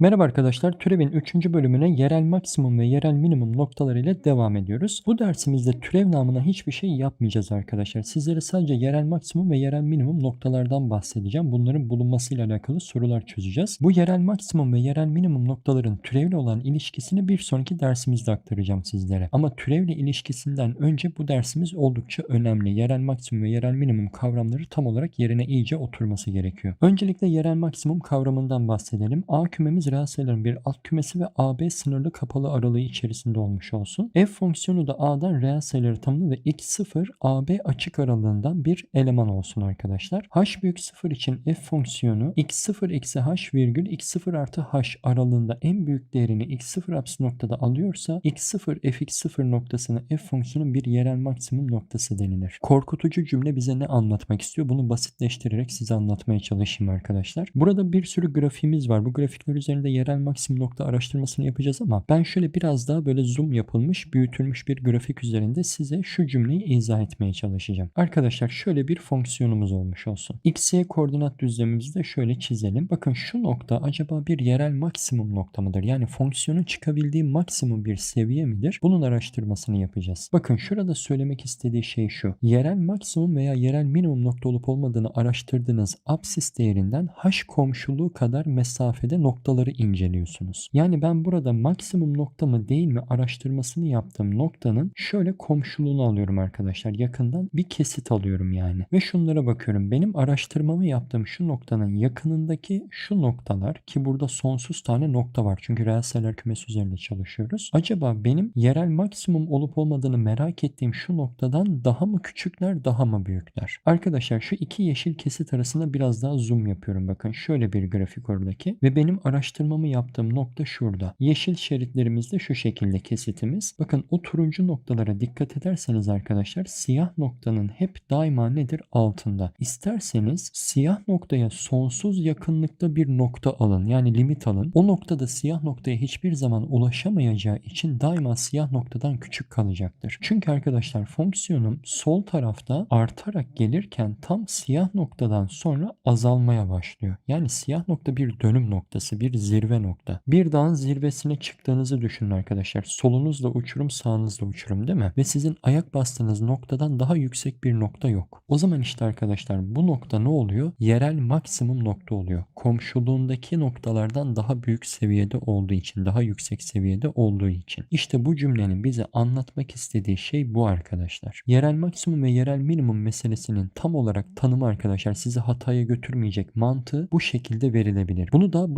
Merhaba arkadaşlar, türevin 3. bölümüne yerel maksimum ve yerel minimum noktalarıyla devam ediyoruz. Bu dersimizde türev namına hiçbir şey yapmayacağız arkadaşlar. Sizlere sadece yerel maksimum ve yerel minimum noktalardan bahsedeceğim. Bunların bulunmasıyla alakalı sorular çözeceğiz. Bu yerel maksimum ve yerel minimum noktaların türevle olan ilişkisini bir sonraki dersimizde aktaracağım sizlere. Ama türevle ilişkisinden önce bu dersimiz oldukça önemli. Yerel maksimum ve yerel minimum kavramları tam olarak yerine iyice oturması gerekiyor. Öncelikle yerel maksimum kavramından bahsedelim. A kümemiz reel sayıların bir alt kümesi ve AB sınırlı kapalı aralığı içerisinde olmuş olsun. F fonksiyonu da A'dan reel sayıları tamamı ve x0 AB açık aralığından bir eleman olsun arkadaşlar. H büyük 0 için F fonksiyonu x0 eksi h virgül x0 artı h aralığında en büyük değerini x0 apsis noktada alıyorsa x0 fx0 noktasına f fonksiyonun bir yerel maksimum noktası denilir. Korkutucu cümle bize ne anlatmak istiyor? Bunu basitleştirerek size anlatmaya çalışayım arkadaşlar. Burada bir sürü grafiğimiz var. Bu grafikler üzerinde yerel maksimum nokta araştırmasını yapacağız ama ben şöyle biraz daha böyle zoom yapılmış, büyütülmüş bir grafik üzerinde size şu cümleyi izah etmeye çalışacağım. Arkadaşlar şöyle bir fonksiyonumuz olmuş olsun. x, koordinat düzlemimizi de şöyle çizelim. Bakın şu nokta acaba bir yerel maksimum nokta mıdır? Yani fonksiyonun çıkabildiği maksimum bir seviye midir? Bunun araştırmasını yapacağız. Bakın şurada söylemek istediği şey şu. Yerel maksimum veya yerel minimum nokta olup olmadığını araştırdığınız absis değerinden h komşuluğu kadar mesafede noktaları inceliyorsunuz. Yani ben burada maksimum nokta mı değil mi araştırmasını yaptığım noktanın şöyle komşuluğunu alıyorum arkadaşlar. Yakından bir kesit alıyorum yani. Ve şunlara bakıyorum. Benim araştırmamı yaptığım şu noktanın yakınındaki şu noktalar ki burada sonsuz tane nokta var. Çünkü reel sayılar kümesi üzerinde çalışıyoruz. Acaba benim yerel maksimum olup olmadığını merak ettiğim şu noktadan daha mı küçükler daha mı büyükler? Arkadaşlar şu iki yeşil kesit arasında biraz daha zoom yapıyorum. Bakın şöyle bir grafik oradaki ve benim araştırmamı yaptığım nokta şurada. Yeşil şeritlerimiz de şu şekilde kesitimiz. Bakın o turuncu noktalara dikkat ederseniz arkadaşlar siyah noktanın hep daima nedir? Altında. İsterseniz siyah noktaya sonsuz yakınlıkta bir nokta alın. Yani limit alın. O noktada siyah noktaya hiçbir zaman ulaşamayacağı için daima siyah noktadan küçük kalacaktır. Çünkü arkadaşlar fonksiyonum sol tarafta artarak gelirken tam siyah noktadan sonra azalmaya başlıyor. Yani siyah nokta bir dönüm noktası, bir zirve nokta. Bir dağın zirvesine çıktığınızı düşünün arkadaşlar. Solunuzda uçurum, sağınızda uçurum değil mi? Ve sizin ayak bastığınız noktadan daha yüksek bir nokta yok. O zaman işte arkadaşlar bu nokta ne oluyor? Yerel maksimum nokta oluyor. Komşuluğundaki noktalardan daha büyük seviyede olduğu için, daha yüksek seviyede olduğu için. İşte bu cümlenin bize anlatmak istediği şey bu arkadaşlar. Yerel maksimum ve yerel minimum meselesinin tam olarak tanımı arkadaşlar sizi hataya götürmeyecek mantığı bu şekilde verilebilir. Bunu daha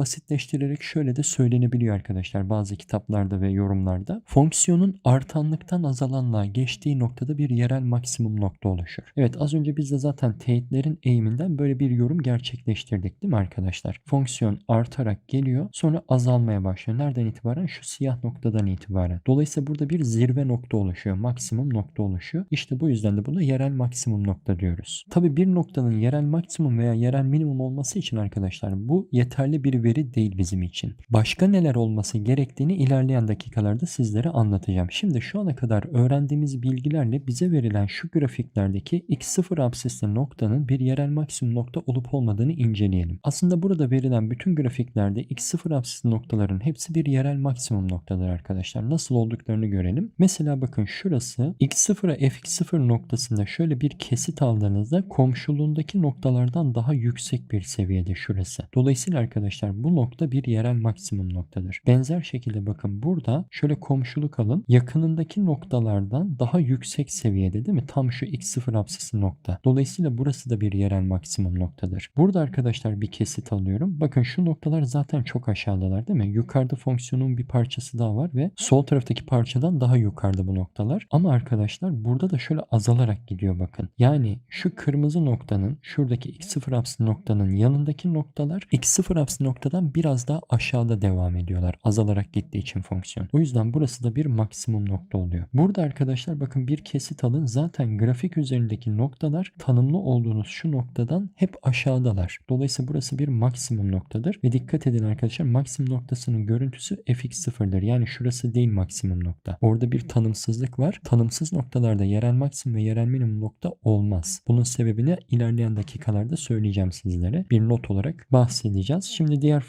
basitleştirerek şöyle de söylenebiliyor arkadaşlar bazı kitaplarda ve yorumlarda. Fonksiyonun artanlıktan azalanlığa geçtiği noktada bir yerel maksimum nokta oluşur. Evet az önce biz de zaten teyitlerin eğiminden böyle bir yorum gerçekleştirdik değil mi arkadaşlar? Fonksiyon artarak geliyor sonra azalmaya başlıyor. Nereden itibaren? Şu siyah noktadan itibaren. Dolayısıyla burada bir zirve nokta oluşuyor. Maksimum nokta oluşuyor. İşte bu yüzden de buna yerel maksimum nokta diyoruz. Tabi bir noktanın yerel maksimum veya yerel minimum olması için arkadaşlar bu yeterli bir veri değil bizim için. Başka neler olması gerektiğini ilerleyen dakikalarda sizlere anlatacağım. Şimdi şu ana kadar öğrendiğimiz bilgilerle bize verilen şu grafiklerdeki x0 absisli noktanın bir yerel maksimum nokta olup olmadığını inceleyelim. Aslında burada verilen bütün grafiklerde x0 absisli noktaların hepsi bir yerel maksimum noktadır arkadaşlar. Nasıl olduklarını görelim. Mesela bakın şurası x0'a fx0 noktasında şöyle bir kesit aldığınızda komşuluğundaki noktalardan daha yüksek bir seviyede şurası. Dolayısıyla arkadaşlar bu nokta bir yerel maksimum noktadır. Benzer şekilde bakın burada şöyle komşuluk alın. Yakınındaki noktalardan daha yüksek seviyede değil mi? Tam şu x0 absisi nokta. Dolayısıyla burası da bir yerel maksimum noktadır. Burada arkadaşlar bir kesit alıyorum. Bakın şu noktalar zaten çok aşağıdalar değil mi? Yukarıda fonksiyonun bir parçası daha var ve sol taraftaki parçadan daha yukarıda bu noktalar. Ama arkadaşlar burada da şöyle azalarak gidiyor bakın. Yani şu kırmızı noktanın şuradaki x0 apsis noktanın yanındaki noktalar x0 apsis noktadan biraz daha aşağıda devam ediyorlar. Azalarak gittiği için fonksiyon. O yüzden burası da bir maksimum nokta oluyor. Burada arkadaşlar bakın bir kesit alın. Zaten grafik üzerindeki noktalar tanımlı olduğunuz şu noktadan hep aşağıdalar. Dolayısıyla burası bir maksimum noktadır. Ve dikkat edin arkadaşlar maksimum noktasının görüntüsü fx0'dır. Yani şurası değil maksimum nokta. Orada bir tanımsızlık var. Tanımsız noktalarda yerel maksimum ve yerel minimum nokta olmaz. Bunun sebebini ilerleyen dakikalarda söyleyeceğim sizlere. Bir not olarak bahsedeceğiz. Şimdi diğer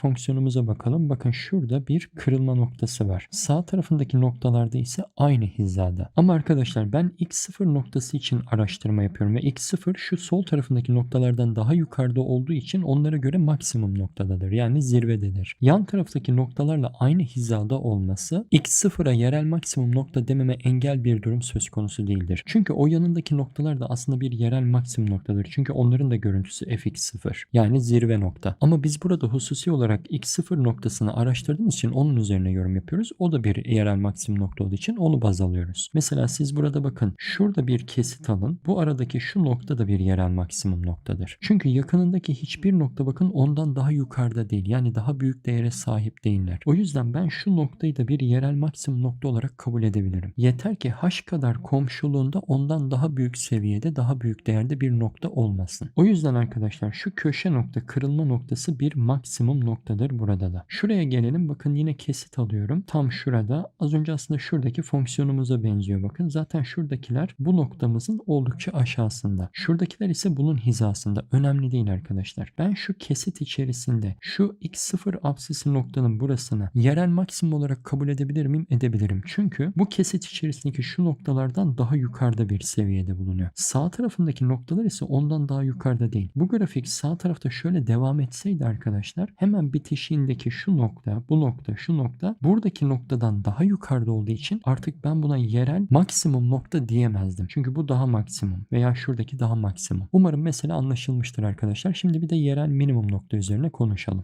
fonksiyonumuza bakalım. Bakın şurada bir kırılma noktası var. Sağ tarafındaki noktalarda ise aynı hizada. Ama arkadaşlar ben x0 noktası için araştırma yapıyorum ve x0 şu sol tarafındaki noktalardan daha yukarıda olduğu için onlara göre maksimum noktadadır. Yani zirvededir. Yan taraftaki noktalarla aynı hizada olması x0'a yerel maksimum nokta dememe engel bir durum söz konusu değildir. Çünkü o yanındaki noktalar da aslında bir yerel maksimum noktadır. Çünkü onların da görüntüsü fx0 yani zirve nokta. Ama biz burada hususi olarak x0 noktasını araştırdığımız için onun üzerine yorum yapıyoruz. O da bir yerel maksimum nokta olduğu için onu baz alıyoruz. Mesela siz burada bakın şurada bir kesit alın. Bu aradaki şu nokta da bir yerel maksimum noktadır. Çünkü yakınındaki hiçbir nokta bakın ondan daha yukarıda değil. Yani daha büyük değere sahip değiller. O yüzden ben şu noktayı da bir yerel maksimum nokta olarak kabul edebilirim. Yeter ki h kadar komşuluğunda ondan daha büyük seviyede daha büyük değerde bir nokta olmasın. O yüzden arkadaşlar şu köşe nokta kırılma noktası bir maksimum noktadır burada da. Şuraya gelelim bakın yine kesit alıyorum. Tam şurada az önce aslında şuradaki fonksiyonumuza benziyor bakın. Zaten şuradakiler bu noktamızın oldukça aşağısında. Şuradakiler ise bunun hizasında. Önemli değil arkadaşlar. Ben şu kesit içerisinde şu x0 apsisi noktanın burasını yerel maksimum olarak kabul edebilir miyim? Edebilirim. Çünkü bu kesit içerisindeki şu noktalardan daha yukarıda bir seviyede bulunuyor. Sağ tarafındaki noktalar ise ondan daha yukarıda değil. Bu grafik sağ tarafta şöyle devam etseydi arkadaşlar hemen bitişiğindeki şu nokta, bu nokta, şu nokta buradaki noktadan daha yukarıda olduğu için artık ben buna yerel maksimum nokta diyemezdim. Çünkü bu daha maksimum veya şuradaki daha maksimum. Umarım mesela anlaşılmıştır arkadaşlar. Şimdi bir de yerel minimum nokta üzerine konuşalım.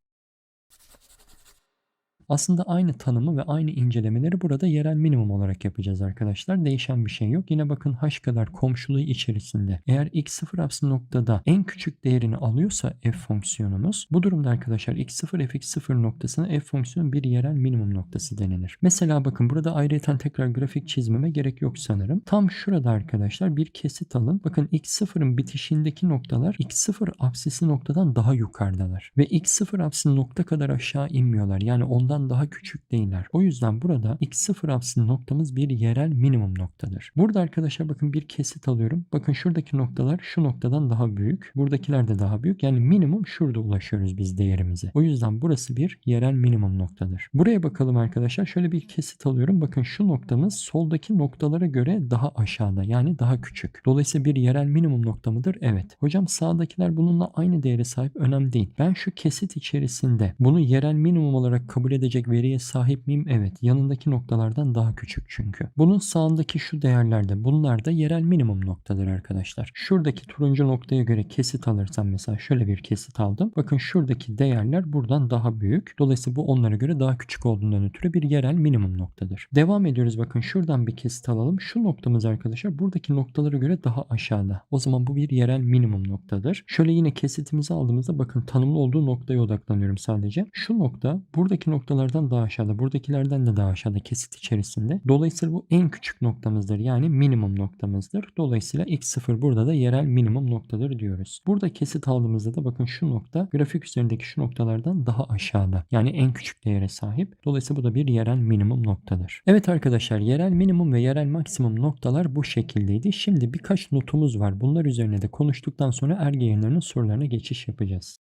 Aslında aynı tanımı ve aynı incelemeleri burada yerel minimum olarak yapacağız arkadaşlar. Değişen bir şey yok. Yine bakın h kadar komşuluğu içerisinde. Eğer x0 apsi noktada en küçük değerini alıyorsa f fonksiyonumuz bu durumda arkadaşlar x0 fx0 noktasına f fonksiyonu bir yerel minimum noktası denilir. Mesela bakın burada ayrıca tekrar grafik çizmeme gerek yok sanırım. Tam şurada arkadaşlar bir kesit alın. Bakın x0'ın bitişindeki noktalar x0 apsisi noktadan daha yukarıdalar. Ve x0 apsisi nokta kadar aşağı inmiyorlar. Yani ondan daha küçük değiller. O yüzden burada x0 apsisi noktamız bir yerel minimum noktadır. Burada arkadaşlar bakın bir kesit alıyorum. Bakın şuradaki noktalar şu noktadan daha büyük. Buradakiler de daha büyük. Yani minimum şurada ulaşıyoruz biz değerimize. O yüzden burası bir yerel minimum noktadır. Buraya bakalım arkadaşlar. Şöyle bir kesit alıyorum. Bakın şu noktamız soldaki noktalara göre daha aşağıda. Yani daha küçük. Dolayısıyla bir yerel minimum nokta mıdır? Evet. Hocam sağdakiler bununla aynı değere sahip. Önemli değil. Ben şu kesit içerisinde bunu yerel minimum olarak kabul edecek edecek veriye sahip miyim? Evet. Yanındaki noktalardan daha küçük çünkü. Bunun sağındaki şu değerlerde bunlar da yerel minimum noktadır arkadaşlar. Şuradaki turuncu noktaya göre kesit alırsam mesela şöyle bir kesit aldım. Bakın şuradaki değerler buradan daha büyük. Dolayısıyla bu onlara göre daha küçük olduğundan ötürü bir yerel minimum noktadır. Devam ediyoruz bakın şuradan bir kesit alalım. Şu noktamız arkadaşlar buradaki noktalara göre daha aşağıda. O zaman bu bir yerel minimum noktadır. Şöyle yine kesitimizi aldığımızda bakın tanımlı olduğu noktaya odaklanıyorum sadece. Şu nokta buradaki noktalar buradakilerden daha aşağıda, buradakilerden de daha aşağıda kesit içerisinde. Dolayısıyla bu en küçük noktamızdır. Yani minimum noktamızdır. Dolayısıyla x0 burada da yerel minimum noktadır diyoruz. Burada kesit aldığımızda da bakın şu nokta grafik üzerindeki şu noktalardan daha aşağıda. Yani en küçük değere sahip. Dolayısıyla bu da bir yerel minimum noktadır. Evet arkadaşlar yerel minimum ve yerel maksimum noktalar bu şekildeydi. Şimdi birkaç notumuz var. Bunlar üzerine de konuştuktan sonra erge yayınlarının sorularına geçiş yapacağız.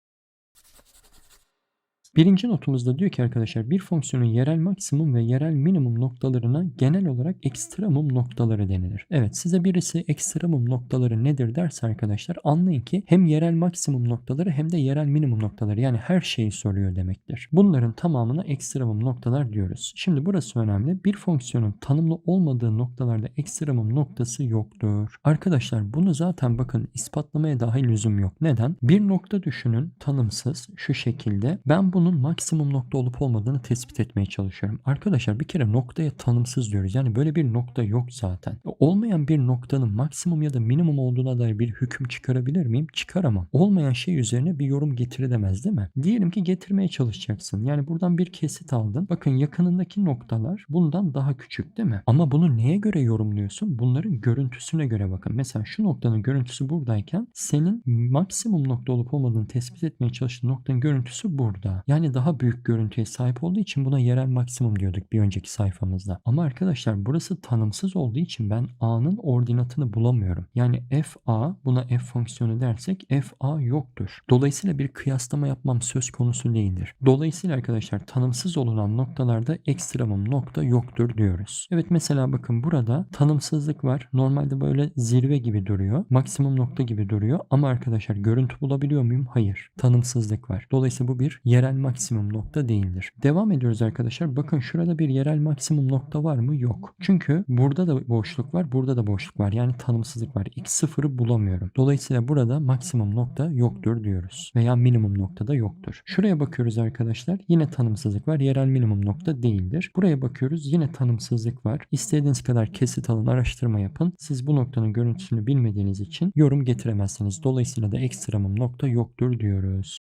Birinci notumuzda diyor ki arkadaşlar bir fonksiyonun yerel maksimum ve yerel minimum noktalarına genel olarak ekstremum noktaları denilir. Evet size birisi ekstremum noktaları nedir derse arkadaşlar anlayın ki hem yerel maksimum noktaları hem de yerel minimum noktaları yani her şeyi soruyor demektir. Bunların tamamına ekstremum noktalar diyoruz. Şimdi burası önemli. Bir fonksiyonun tanımlı olmadığı noktalarda ekstremum noktası yoktur. Arkadaşlar bunu zaten bakın ispatlamaya dahi lüzum yok. Neden? Bir nokta düşünün tanımsız şu şekilde. Ben bunu bunun maksimum nokta olup olmadığını tespit etmeye çalışıyorum. Arkadaşlar bir kere noktaya tanımsız diyoruz. Yani böyle bir nokta yok zaten. Olmayan bir noktanın maksimum ya da minimum olduğuna dair bir hüküm çıkarabilir miyim? Çıkaramam. Olmayan şey üzerine bir yorum getirilemez değil mi? Diyelim ki getirmeye çalışacaksın. Yani buradan bir kesit aldın. Bakın yakınındaki noktalar bundan daha küçük değil mi? Ama bunu neye göre yorumluyorsun? Bunların görüntüsüne göre bakın. Mesela şu noktanın görüntüsü buradayken senin maksimum nokta olup olmadığını tespit etmeye çalıştığın noktanın görüntüsü burada. Yani daha büyük görüntüye sahip olduğu için buna yerel maksimum diyorduk bir önceki sayfamızda. Ama arkadaşlar burası tanımsız olduğu için ben a'nın ordinatını bulamıyorum. Yani fa buna f fonksiyonu dersek fa yoktur. Dolayısıyla bir kıyaslama yapmam söz konusu değildir. Dolayısıyla arkadaşlar tanımsız olunan noktalarda ekstremum nokta yoktur diyoruz. Evet mesela bakın burada tanımsızlık var. Normalde böyle zirve gibi duruyor. Maksimum nokta gibi duruyor. Ama arkadaşlar görüntü bulabiliyor muyum? Hayır. Tanımsızlık var. Dolayısıyla bu bir yerel maksimum nokta değildir. Devam ediyoruz arkadaşlar. Bakın şurada bir yerel maksimum nokta var mı? Yok. Çünkü burada da boşluk var. Burada da boşluk var. Yani tanımsızlık var. X sıfırı bulamıyorum. Dolayısıyla burada maksimum nokta yoktur diyoruz. Veya minimum nokta da yoktur. Şuraya bakıyoruz arkadaşlar. Yine tanımsızlık var. Yerel minimum nokta değildir. Buraya bakıyoruz. Yine tanımsızlık var. İstediğiniz kadar kesit alın, araştırma yapın. Siz bu noktanın görüntüsünü bilmediğiniz için yorum getiremezsiniz. Dolayısıyla da ekstremum nokta yoktur diyoruz.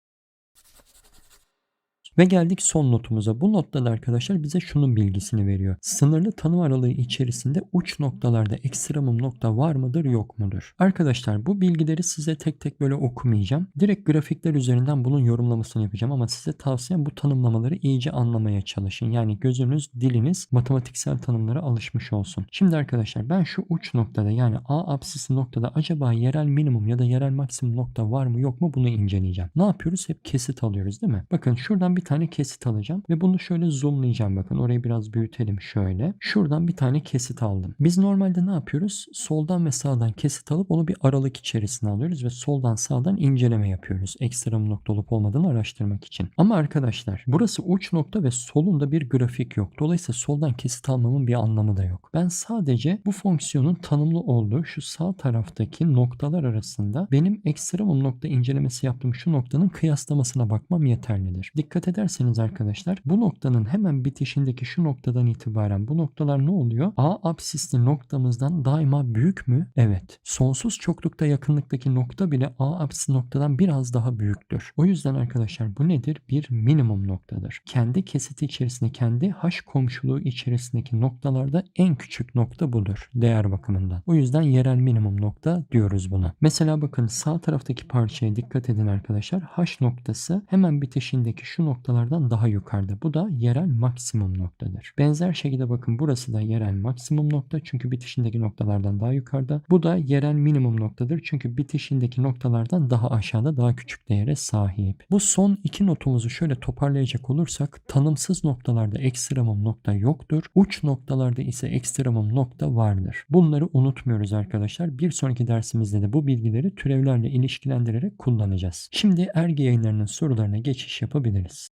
Ve geldik son notumuza. Bu notta da arkadaşlar bize şunun bilgisini veriyor. Sınırlı tanım aralığı içerisinde uç noktalarda ekstremum nokta var mıdır yok mudur? Arkadaşlar bu bilgileri size tek tek böyle okumayacağım. Direkt grafikler üzerinden bunun yorumlamasını yapacağım ama size tavsiyem bu tanımlamaları iyice anlamaya çalışın. Yani gözünüz, diliniz matematiksel tanımlara alışmış olsun. Şimdi arkadaşlar ben şu uç noktada yani A apsisi noktada acaba yerel minimum ya da yerel maksimum nokta var mı yok mu bunu inceleyeceğim. Ne yapıyoruz? Hep kesit alıyoruz değil mi? Bakın şuradan bir bir tane kesit alacağım ve bunu şöyle zoomlayacağım bakın orayı biraz büyütelim şöyle. Şuradan bir tane kesit aldım. Biz normalde ne yapıyoruz? Soldan ve sağdan kesit alıp onu bir aralık içerisine alıyoruz ve soldan sağdan inceleme yapıyoruz. Ekstrem nokta olup olmadığını araştırmak için. Ama arkadaşlar burası uç nokta ve solunda bir grafik yok. Dolayısıyla soldan kesit almamın bir anlamı da yok. Ben sadece bu fonksiyonun tanımlı olduğu şu sağ taraftaki noktalar arasında benim ekstremum nokta incelemesi yaptığım şu noktanın kıyaslamasına bakmam yeterlidir. Dikkat ederseniz arkadaşlar bu noktanın hemen bitişindeki şu noktadan itibaren bu noktalar ne oluyor? A absisli noktamızdan daima büyük mü? Evet. Sonsuz çoklukta yakınlıktaki nokta bile A absisli noktadan biraz daha büyüktür. O yüzden arkadaşlar bu nedir? Bir minimum noktadır. Kendi kesiti içerisinde kendi haş komşuluğu içerisindeki noktalarda en küçük nokta budur değer bakımından. O yüzden yerel minimum nokta diyoruz buna. Mesela bakın sağ taraftaki parçaya dikkat edin arkadaşlar. Haş noktası hemen bitişindeki şu nokta noktalardan daha yukarıda. Bu da yerel maksimum noktadır. Benzer şekilde bakın burası da yerel maksimum nokta çünkü bitişindeki noktalardan daha yukarıda. Bu da yerel minimum noktadır çünkü bitişindeki noktalardan daha aşağıda daha küçük değere sahip. Bu son iki notumuzu şöyle toparlayacak olursak tanımsız noktalarda ekstremum nokta yoktur. Uç noktalarda ise ekstremum nokta vardır. Bunları unutmuyoruz arkadaşlar. Bir sonraki dersimizde de bu bilgileri türevlerle ilişkilendirerek kullanacağız. Şimdi ergi yayınlarının sorularına geçiş yapabiliriz.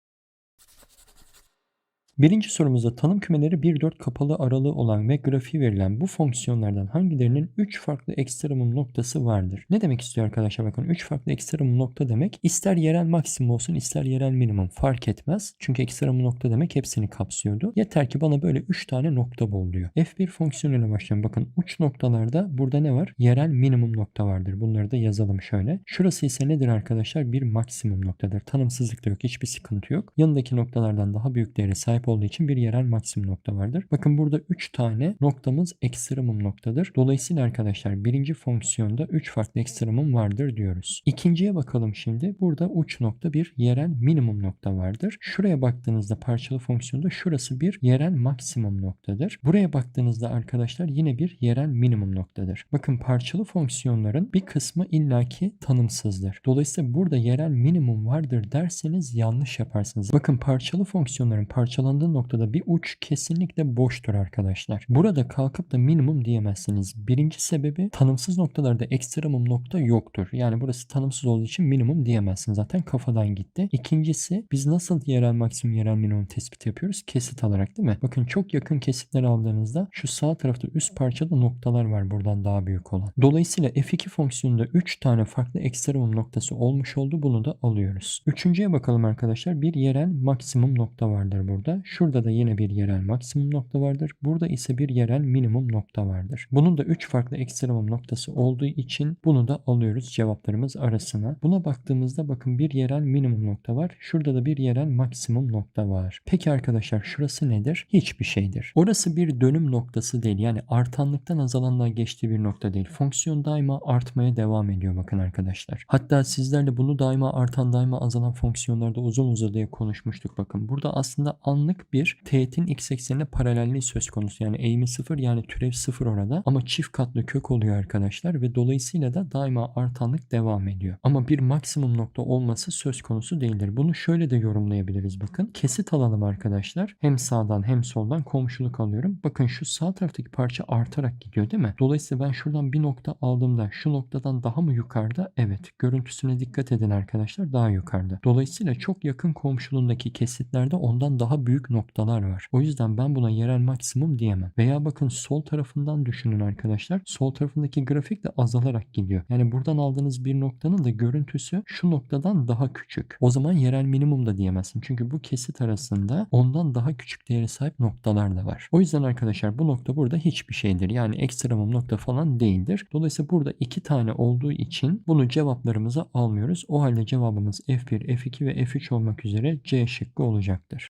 Birinci sorumuzda tanım kümeleri 1-4 kapalı aralığı olan ve grafiği verilen bu fonksiyonlardan hangilerinin 3 farklı ekstremum noktası vardır? Ne demek istiyor arkadaşlar? Bakın 3 farklı ekstremum nokta demek ister yerel maksimum olsun ister yerel minimum fark etmez. Çünkü ekstremum nokta demek hepsini kapsıyordu. Yeter ki bana böyle 3 tane nokta bul diyor. F1 fonksiyonuyla başlayalım. Bakın uç noktalarda burada ne var? Yerel minimum nokta vardır. Bunları da yazalım şöyle. Şurası ise nedir arkadaşlar? Bir maksimum noktadır. Tanımsızlık da yok. Hiçbir sıkıntı yok. Yanındaki noktalardan daha büyük değere sahip olduğu için bir yerel maksimum nokta vardır. Bakın burada 3 tane noktamız ekstremum noktadır. Dolayısıyla arkadaşlar birinci fonksiyonda 3 farklı ekstremum vardır diyoruz. İkinciye bakalım şimdi. Burada uç nokta bir yerel minimum nokta vardır. Şuraya baktığınızda parçalı fonksiyonda şurası bir yerel maksimum noktadır. Buraya baktığınızda arkadaşlar yine bir yerel minimum noktadır. Bakın parçalı fonksiyonların bir kısmı illaki tanımsızdır. Dolayısıyla burada yerel minimum vardır derseniz yanlış yaparsınız. Bakın parçalı fonksiyonların parçalan noktalandığı noktada bir uç kesinlikle boştur arkadaşlar. Burada kalkıp da minimum diyemezsiniz. Birinci sebebi tanımsız noktalarda ekstremum nokta yoktur. Yani burası tanımsız olduğu için minimum diyemezsin. Zaten kafadan gitti. İkincisi biz nasıl yerel maksimum yerel minimum tespit yapıyoruz? Kesit alarak değil mi? Bakın çok yakın kesitler aldığınızda şu sağ tarafta üst parçada noktalar var buradan daha büyük olan. Dolayısıyla f2 fonksiyonunda 3 tane farklı ekstremum noktası olmuş oldu. Bunu da alıyoruz. Üçüncüye bakalım arkadaşlar. Bir yerel maksimum nokta vardır burada. Şurada da yine bir yerel maksimum nokta vardır. Burada ise bir yerel minimum nokta vardır. Bunun da 3 farklı ekstremum noktası olduğu için bunu da alıyoruz cevaplarımız arasına. Buna baktığımızda bakın bir yerel minimum nokta var. Şurada da bir yerel maksimum nokta var. Peki arkadaşlar şurası nedir? Hiçbir şeydir. Orası bir dönüm noktası değil. Yani artanlıktan azalanlığa geçtiği bir nokta değil. Fonksiyon daima artmaya devam ediyor bakın arkadaşlar. Hatta sizlerle bunu daima artan daima azalan fonksiyonlarda uzun uzadıya konuşmuştuk bakın. Burada aslında anlık bir teğetin x eksenine paralelliği söz konusu. Yani eğimi sıfır yani türev sıfır orada. Ama çift katlı kök oluyor arkadaşlar ve dolayısıyla da daima artanlık devam ediyor. Ama bir maksimum nokta olması söz konusu değildir. Bunu şöyle de yorumlayabiliriz bakın. Kesit alalım arkadaşlar. Hem sağdan hem soldan komşuluk alıyorum. Bakın şu sağ taraftaki parça artarak gidiyor değil mi? Dolayısıyla ben şuradan bir nokta aldığımda şu noktadan daha mı yukarıda? Evet. Görüntüsüne dikkat edin arkadaşlar. Daha yukarıda. Dolayısıyla çok yakın komşuluğundaki kesitlerde ondan daha büyük noktalar var. O yüzden ben buna yerel maksimum diyemem. Veya bakın sol tarafından düşünün arkadaşlar. Sol tarafındaki grafik de azalarak gidiyor. Yani buradan aldığınız bir noktanın da görüntüsü şu noktadan daha küçük. O zaman yerel minimum da diyemezsin. Çünkü bu kesit arasında ondan daha küçük değere sahip noktalar da var. O yüzden arkadaşlar bu nokta burada hiçbir şeydir. Yani ekstremum nokta falan değildir. Dolayısıyla burada iki tane olduğu için bunu cevaplarımıza almıyoruz. O halde cevabımız F1, F2 ve F3 olmak üzere C şıkkı olacaktır.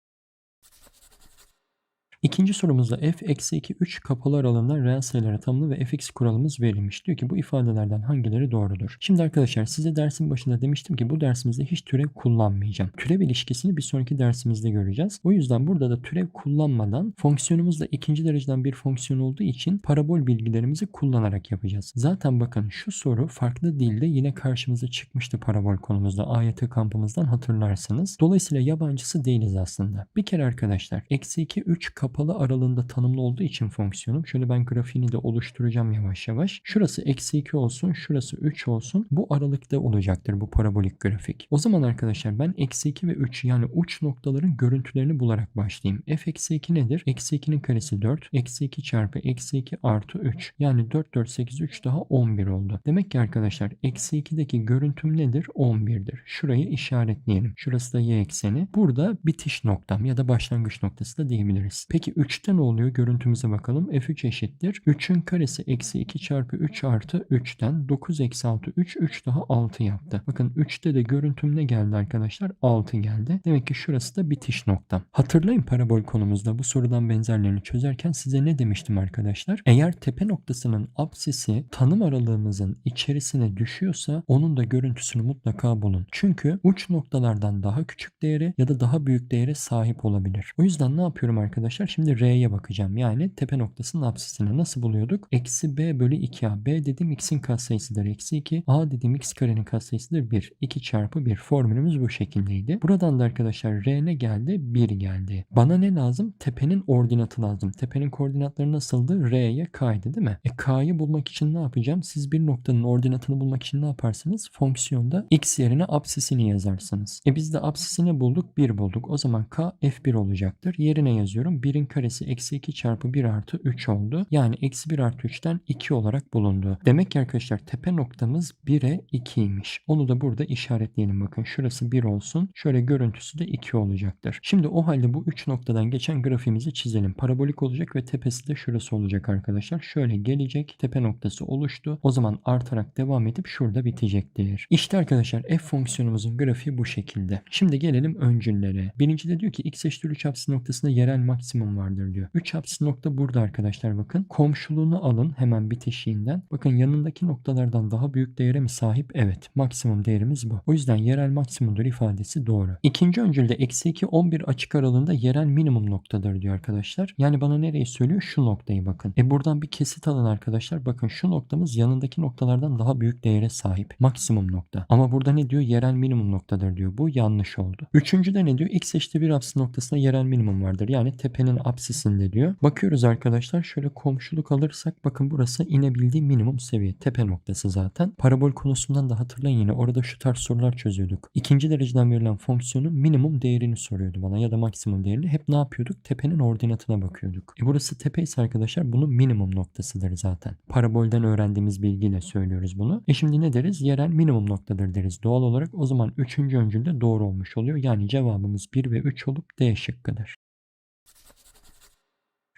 İkinci sorumuzda f eksi 2 3 kapalı aralığında reel sayılara tamlı ve fx kuralımız verilmiş. Diyor ki bu ifadelerden hangileri doğrudur? Şimdi arkadaşlar size dersin başında demiştim ki bu dersimizde hiç türev kullanmayacağım. Türev ilişkisini bir sonraki dersimizde göreceğiz. O yüzden burada da türev kullanmadan fonksiyonumuz da ikinci dereceden bir fonksiyon olduğu için parabol bilgilerimizi kullanarak yapacağız. Zaten bakın şu soru farklı dilde yine karşımıza çıkmıştı parabol konumuzda. AYT kampımızdan hatırlarsınız. Dolayısıyla yabancısı değiliz aslında. Bir kere arkadaşlar eksi 2 3 kapalı kapalı aralığında tanımlı olduğu için fonksiyonum. Şöyle ben grafiğini de oluşturacağım yavaş yavaş. Şurası eksi 2 olsun. Şurası 3 olsun. Bu aralıkta olacaktır bu parabolik grafik. O zaman arkadaşlar ben eksi 2 ve 3 yani uç noktaların görüntülerini bularak başlayayım. f eksi 2 nedir? Eksi 2'nin karesi 4. Eksi 2 çarpı eksi 2 artı 3. Yani 4 4 8 3 daha 11 oldu. Demek ki arkadaşlar eksi 2'deki görüntüm nedir? 11'dir. Şurayı işaretleyelim. Şurası da y ekseni. Burada bitiş noktam ya da başlangıç noktası da diyebiliriz. Peki 3'te ne oluyor? Görüntümüze bakalım. F3 eşittir. 3'ün karesi eksi 2 çarpı 3 artı 3'ten 9 eksi 6 3. 3 daha 6 yaptı. Bakın 3'te de görüntüm ne geldi arkadaşlar? 6 geldi. Demek ki şurası da bitiş noktam. Hatırlayın parabol konumuzda bu sorudan benzerlerini çözerken size ne demiştim arkadaşlar? Eğer tepe noktasının apsisi tanım aralığımızın içerisine düşüyorsa onun da görüntüsünü mutlaka bulun. Çünkü uç noktalardan daha küçük değeri ya da daha büyük değere sahip olabilir. O yüzden ne yapıyorum arkadaşlar? Şimdi R'ye bakacağım. Yani tepe noktasının apsisine nasıl buluyorduk? Eksi B bölü 2A. B dediğim x'in katsayısıdır. Eksi 2. A dediğim x karenin katsayısıdır 1. 2 çarpı 1. Formülümüz bu şekildeydi. Buradan da arkadaşlar R ne geldi? 1 geldi. Bana ne lazım? Tepenin ordinatı lazım. Tepenin koordinatları nasıldı? R'ye K'ydı değil mi? E K'yı bulmak için ne yapacağım? Siz bir noktanın ordinatını bulmak için ne yaparsınız? Fonksiyonda x yerine apsisini yazarsınız. E biz de apsisini bulduk 1 bulduk. O zaman K F1 olacaktır. Yerine yazıyorum. 1'in karesi eksi 2 çarpı 1 artı 3 oldu. Yani eksi 1 artı 3'ten 2 olarak bulundu. Demek ki arkadaşlar tepe noktamız 1'e 2'ymiş. Onu da burada işaretleyelim bakın. Şurası 1 olsun. Şöyle görüntüsü de 2 olacaktır. Şimdi o halde bu 3 noktadan geçen grafiğimizi çizelim. Parabolik olacak ve tepesi de şurası olacak arkadaşlar. Şöyle gelecek. Tepe noktası oluştu. O zaman artarak devam edip şurada bitecektir. İşte arkadaşlar f fonksiyonumuzun grafiği bu şekilde. Şimdi gelelim öncüllere. Birincide diyor ki x eşittir 3 apsis noktasında yerel maksimum maksimum vardır diyor. 3 apsis nokta burada arkadaşlar bakın. Komşuluğunu alın hemen bitişiğinden. Bakın yanındaki noktalardan daha büyük değere mi sahip? Evet. Maksimum değerimiz bu. O yüzden yerel maksimumdur ifadesi doğru. İkinci öncülde eksi 2 11 açık aralığında yerel minimum noktadır diyor arkadaşlar. Yani bana nereyi söylüyor? Şu noktayı bakın. E buradan bir kesit alın arkadaşlar. Bakın şu noktamız yanındaki noktalardan daha büyük değere sahip. Maksimum nokta. Ama burada ne diyor? Yerel minimum noktadır diyor. Bu yanlış oldu. Üçüncüde ne diyor? X eşittir bir apsis noktasında yerel minimum vardır. Yani tepenin apsisinde diyor. Bakıyoruz arkadaşlar şöyle komşuluk alırsak bakın burası inebildiği minimum seviye. Tepe noktası zaten. Parabol konusundan da hatırlayın yine orada şu tarz sorular çözüyorduk. İkinci dereceden verilen fonksiyonun minimum değerini soruyordu bana ya da maksimum değerini. Hep ne yapıyorduk? Tepenin ordinatına bakıyorduk. E burası tepe ise arkadaşlar bunun minimum noktasıdır zaten. Parabolden öğrendiğimiz bilgiyle söylüyoruz bunu. E şimdi ne deriz? Yerel minimum noktadır deriz. Doğal olarak o zaman üçüncü öncülde doğru olmuş oluyor. Yani cevabımız 1 ve 3 olup D şıkkıdır.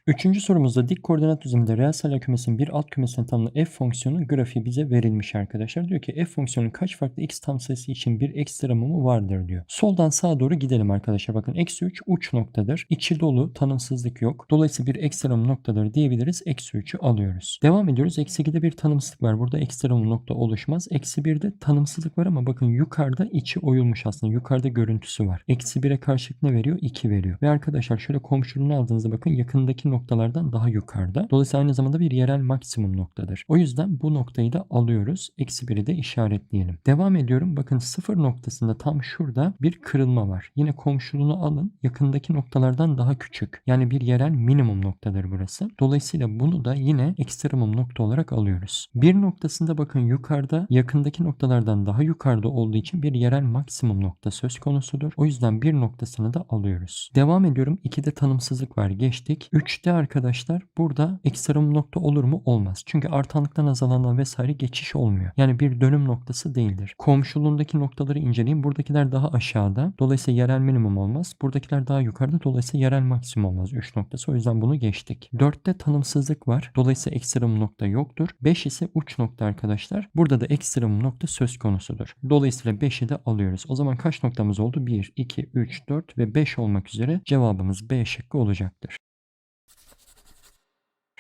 Üçüncü sorumuzda dik koordinat düzleminde reel sayılar kümesinin bir alt kümesine tanımlı f fonksiyonunun grafiği bize verilmiş arkadaşlar. Diyor ki f fonksiyonun kaç farklı x tam sayısı için bir ekstremumu vardır diyor. Soldan sağa doğru gidelim arkadaşlar. Bakın eksi 3 uç noktadır. İçi dolu tanımsızlık yok. Dolayısıyla bir ekstremum noktadır diyebiliriz. Eksi 3'ü alıyoruz. Devam ediyoruz. Eksi 2'de bir tanımsızlık var. Burada ekstremum nokta oluşmaz. Eksi 1'de tanımsızlık var ama bakın yukarıda içi oyulmuş aslında. Yukarıda görüntüsü var. Eksi 1'e karşılık ne veriyor? 2 veriyor. Ve arkadaşlar şöyle komşuluğunu aldığınızda bakın yakındaki noktalardan daha yukarıda. Dolayısıyla aynı zamanda bir yerel maksimum noktadır. O yüzden bu noktayı da alıyoruz. Eksi 1'i de işaretleyelim. Devam ediyorum. Bakın sıfır noktasında tam şurada bir kırılma var. Yine komşuluğunu alın. Yakındaki noktalardan daha küçük. Yani bir yerel minimum noktadır burası. Dolayısıyla bunu da yine ekstremum nokta olarak alıyoruz. Bir noktasında bakın yukarıda yakındaki noktalardan daha yukarıda olduğu için bir yerel maksimum nokta söz konusudur. O yüzden bir noktasını da alıyoruz. Devam ediyorum. 2'de tanımsızlık var. Geçtik. 3'te arkadaşlar burada ekstremum nokta olur mu? Olmaz. Çünkü artanlıktan azalandan vesaire geçiş olmuyor. Yani bir dönüm noktası değildir. Komşuluğundaki noktaları inceleyin. Buradakiler daha aşağıda. Dolayısıyla yerel minimum olmaz. Buradakiler daha yukarıda. Dolayısıyla yerel maksimum olmaz. 3 noktası. O yüzden bunu geçtik. 4'te tanımsızlık var. Dolayısıyla ekstremum nokta yoktur. 5 ise uç nokta arkadaşlar. Burada da ekstremum nokta söz konusudur. Dolayısıyla 5'i de alıyoruz. O zaman kaç noktamız oldu? 1, 2, 3, 4 ve 5 olmak üzere cevabımız B şıkkı olacaktır.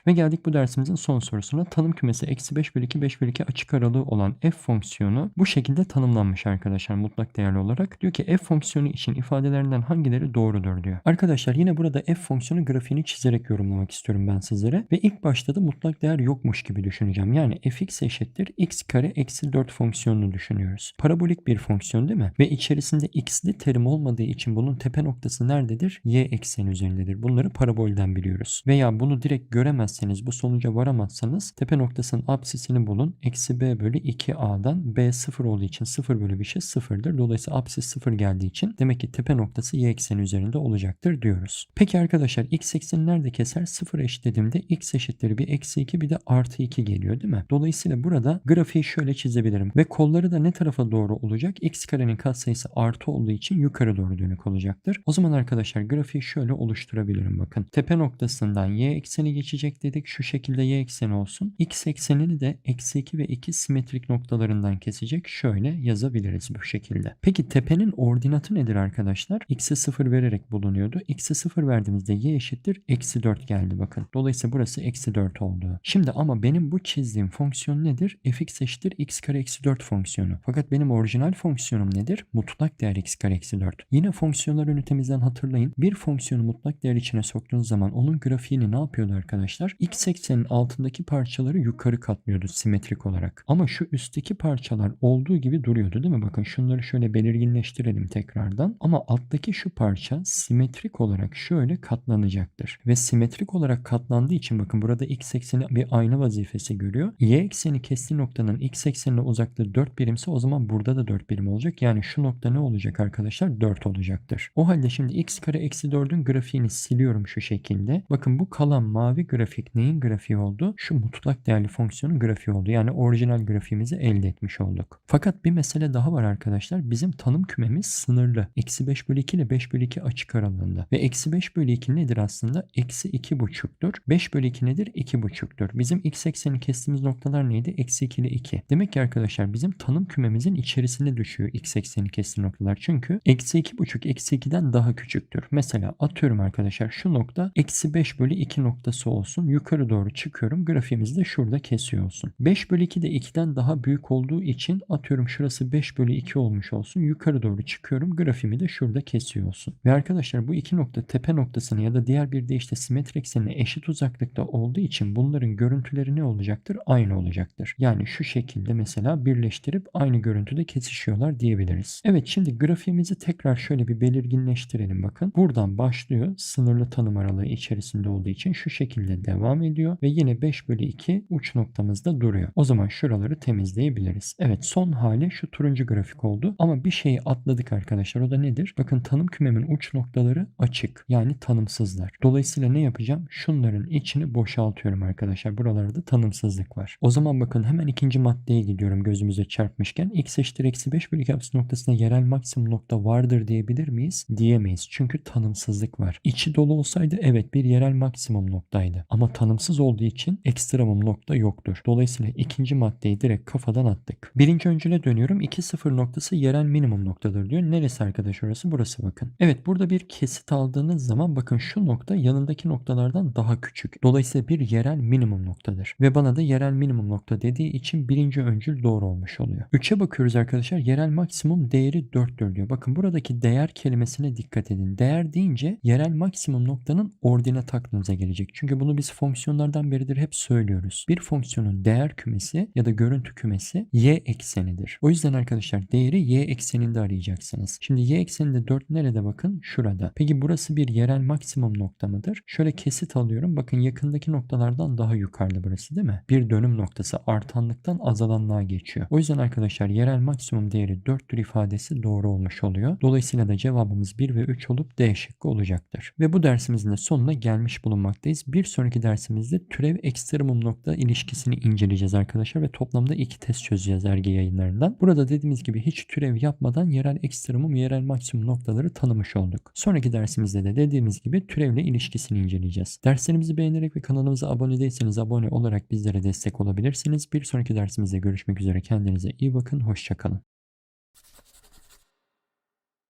Ve geldik bu dersimizin son sorusuna. Tanım kümesi eksi 5 bölü 2 5 bölü 2 açık aralığı olan f fonksiyonu bu şekilde tanımlanmış arkadaşlar mutlak değerli olarak. Diyor ki f fonksiyonu için ifadelerinden hangileri doğrudur diyor. Arkadaşlar yine burada f fonksiyonu grafiğini çizerek yorumlamak istiyorum ben sizlere. Ve ilk başta da mutlak değer yokmuş gibi düşüneceğim. Yani fx eşittir x kare eksi 4 fonksiyonunu düşünüyoruz. Parabolik bir fonksiyon değil mi? Ve içerisinde x'li terim olmadığı için bunun tepe noktası nerededir? y ekseni üzerindedir. Bunları parabolden biliyoruz. Veya bunu direkt göremez göremezseniz bu sonuca varamazsanız tepe noktasının apsisini bulun. Eksi b bölü 2a'dan b sıfır olduğu için sıfır bölü bir şey sıfırdır. Dolayısıyla apsis sıfır geldiği için demek ki tepe noktası y ekseni üzerinde olacaktır diyoruz. Peki arkadaşlar x ekseni nerede keser? Sıfır eşitlediğimde x eşitleri bir eksi 2 bir de artı 2 geliyor değil mi? Dolayısıyla burada grafiği şöyle çizebilirim. Ve kolları da ne tarafa doğru olacak? x karenin katsayısı artı olduğu için yukarı doğru dönük olacaktır. O zaman arkadaşlar grafiği şöyle oluşturabilirim bakın. Tepe noktasından y ekseni geçecek dedik. Şu şekilde y ekseni olsun. X eksenini de eksi 2 ve 2 simetrik noktalarından kesecek. Şöyle yazabiliriz bu şekilde. Peki tepenin ordinatı nedir arkadaşlar? X'e 0 vererek bulunuyordu. X'e 0 verdiğimizde y eşittir. Eksi 4 geldi bakın. Dolayısıyla burası eksi 4 oldu. Şimdi ama benim bu çizdiğim fonksiyon nedir? fx eşittir x kare eksi 4 fonksiyonu. Fakat benim orijinal fonksiyonum nedir? Mutlak değer x kare eksi 4. Yine fonksiyonlar ünitemizden hatırlayın. Bir fonksiyonu mutlak değer içine soktuğunuz zaman onun grafiğini ne yapıyordu arkadaşlar? X eksenin altındaki parçaları yukarı katlıyordu simetrik olarak. Ama şu üstteki parçalar olduğu gibi duruyordu değil mi? Bakın şunları şöyle belirginleştirelim tekrardan. Ama alttaki şu parça simetrik olarak şöyle katlanacaktır. Ve simetrik olarak katlandığı için bakın burada x ekseni bir ayna vazifesi görüyor. Y ekseni kestiği noktanın x eksenine uzaklığı 4 birimse o zaman burada da 4 birim olacak. Yani şu nokta ne olacak arkadaşlar? 4 olacaktır. O halde şimdi x kare eksi 4'ün grafiğini siliyorum şu şekilde. Bakın bu kalan mavi grafik grafik neyin grafiği oldu? Şu mutlak değerli fonksiyonun grafiği oldu. Yani orijinal grafiğimizi elde etmiş olduk. Fakat bir mesele daha var arkadaşlar. Bizim tanım kümemiz sınırlı. Eksi 5 bölü 2 ile 5 bölü 2 açık aralığında. Ve eksi 5 bölü 2 nedir aslında? Eksi 2 buçuktur. 5 bölü 2 nedir? 2 buçuktur. Bizim x eksenini kestiğimiz noktalar neydi? Eksi 2 ile 2. Demek ki arkadaşlar bizim tanım kümemizin içerisinde düşüyor x eksenini kestiği noktalar. Çünkü eksi 2 buçuk eksi 2'den daha küçüktür. Mesela atıyorum arkadaşlar şu nokta eksi 5 bölü 2 noktası olsun. Yukarı doğru çıkıyorum. Grafiğimizi de şurada kesiyor olsun. 5 bölü 2 de 2'den daha büyük olduğu için atıyorum şurası 5 bölü 2 olmuş olsun. Yukarı doğru çıkıyorum. Grafiğimi de şurada kesiyor olsun. Ve arkadaşlar bu iki nokta tepe noktasına ya da diğer bir deyişle simetri eksenine eşit uzaklıkta olduğu için bunların görüntüleri ne olacaktır? Aynı olacaktır. Yani şu şekilde mesela birleştirip aynı görüntüde kesişiyorlar diyebiliriz. Evet şimdi grafiğimizi tekrar şöyle bir belirginleştirelim bakın. Buradan başlıyor. Sınırlı tanım aralığı içerisinde olduğu için şu şekilde devam ediyor ve yine 5 bölü 2 uç noktamızda duruyor. O zaman şuraları temizleyebiliriz. Evet son hali şu turuncu grafik oldu ama bir şeyi atladık arkadaşlar. O da nedir? Bakın tanım kümemin uç noktaları açık. Yani tanımsızlar. Dolayısıyla ne yapacağım? Şunların içini boşaltıyorum arkadaşlar. Buralarda tanımsızlık var. O zaman bakın hemen ikinci maddeye gidiyorum gözümüze çarpmışken. x eşittir eksi 5 bölü 2 apsis noktasında yerel maksimum nokta vardır diyebilir miyiz? Diyemeyiz. Çünkü tanımsızlık var. İçi dolu olsaydı evet bir yerel maksimum noktaydı. Ama tanımsız olduğu için ekstremum nokta yoktur. Dolayısıyla ikinci maddeyi direkt kafadan attık. Birinci öncüle dönüyorum. 2 sıfır noktası yerel minimum noktadır diyor. Neresi arkadaş orası? Burası bakın. Evet burada bir kesit aldığınız zaman bakın şu nokta yanındaki noktalardan daha küçük. Dolayısıyla bir yerel minimum noktadır. Ve bana da yerel minimum nokta dediği için birinci öncül doğru olmuş oluyor. 3'e bakıyoruz arkadaşlar. Yerel maksimum değeri 4'tür diyor. Bakın buradaki değer kelimesine dikkat edin. Değer deyince yerel maksimum noktanın ordinat aklınıza gelecek. Çünkü bunu biz fonksiyonlardan beridir hep söylüyoruz. Bir fonksiyonun değer kümesi ya da görüntü kümesi y eksenidir. O yüzden arkadaşlar değeri y ekseninde arayacaksınız. Şimdi y ekseninde 4 nerede bakın? Şurada. Peki burası bir yerel maksimum nokta mıdır? Şöyle kesit alıyorum. Bakın yakındaki noktalardan daha yukarıda burası değil mi? Bir dönüm noktası artanlıktan azalanlığa geçiyor. O yüzden arkadaşlar yerel maksimum değeri 4'tür ifadesi doğru olmuş oluyor. Dolayısıyla da cevabımız 1 ve 3 olup D şıkkı olacaktır. Ve bu dersimizin de sonuna gelmiş bulunmaktayız. Bir sonraki dersimizde türev ekstremum nokta ilişkisini inceleyeceğiz arkadaşlar ve toplamda iki test çözeceğiz ergi yayınlarından. Burada dediğimiz gibi hiç türev yapmadan yerel ekstremum, yerel maksimum noktaları tanımış olduk. Sonraki dersimizde de dediğimiz gibi türevle ilişkisini inceleyeceğiz. Derslerimizi beğenerek ve kanalımıza abone değilseniz abone olarak bizlere destek olabilirsiniz. Bir sonraki dersimizde görüşmek üzere. Kendinize iyi bakın. Hoşçakalın.